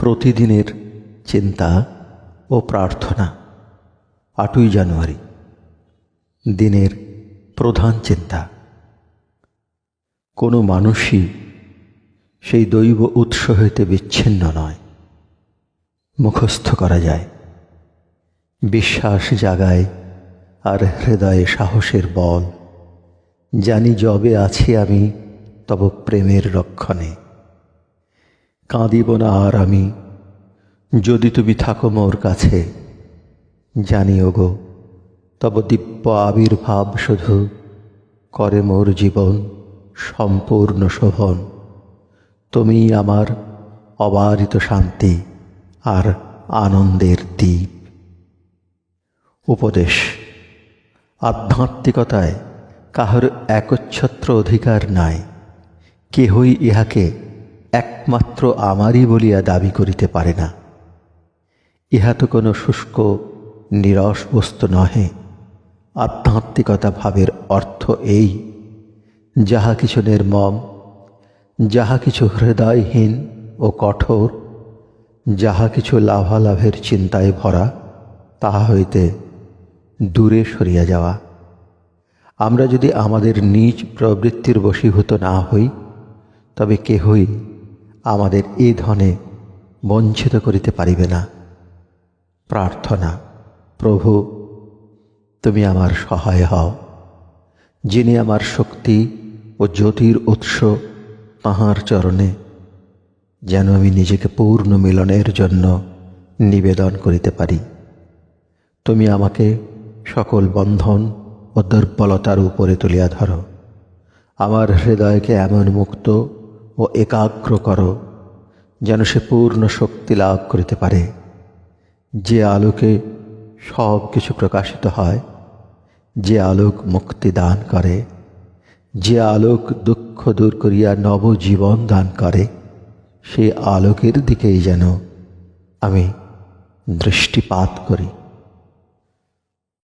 প্রতিদিনের চিন্তা ও প্রার্থনা আটই জানুয়ারি, দিনের প্রধান চিন্তা। কোনো মানুষই সেই দৈব উৎস হইতে বিচ্ছিন্ন নয়। মুখস্থ করা যায়। বিশ্বাস জাগায় আর হৃদয়ে সাহসের বল। জানি যবে আছি আমি, তব প্রেমের রক্ষণে। কাঁদিব না আর আমি। যদি তুমি থাকো মোর কাছে জানি গো, তব দিব্য আবির্ভাব শুধু করে মোর জীবন সম্পূর্ণ শোভন। তুমি আমার অবারিত শান্তি আর আনন্দের দ্বীপ। উপদেশ, আধ্যাত্মিকতায় কাহার একচ্ছত্র অধিকার নাই, কেহই ইহাকে একমাত্র আমারই বলিয়া দাবি করিতে পারে না। ইহা তো কোনো শুষ্ক, নিরস বস্তু নহে। আধ্যাত্মিকতা ভাবের অর্থ এই, যাহা কিছু নির্মম, যাহা কিছু হৃদয়হীন ও কঠোর, যাহা কিছু লাভালাভের চিন্তায় ভরা, তাহা হইতে দূরে সরিয়া যাওয়া। আমরা যদি আমাদের নিজ প্রবৃত্তির বশীভূত না হই, তবে কেহই আমাদের এ ধনে বঞ্চিত করিতে পারিবে না। প্রার্থনা, প্রভু, তুমি আমার সহায় হও। যিনি আমার শক্তি ও জ্যোতির উৎস, তাঁহার চরণে যেন আমি নিজেকে পূর্ণ মিলনের জন্য নিবেদন করিতে পারি। তুমি আমাকে সকল বন্ধন ও দুর্বলতার উপরে তুলিয়া ধরো। আমার হৃদয়কে এমন মুক্ত ও একাগ্র করো, যেন সে পূর্ণ শক্তি লাভ করিতে পারে। যে আলোকে সব কিছু প্রকাশিত হয়, যে আলোক মুক্তি দান করে, যে আলোক দুঃখ দূর করিয়া নবজীবন দান করে, সেই আলোকের দিকেই যেন আমি দৃষ্টিপাত করি।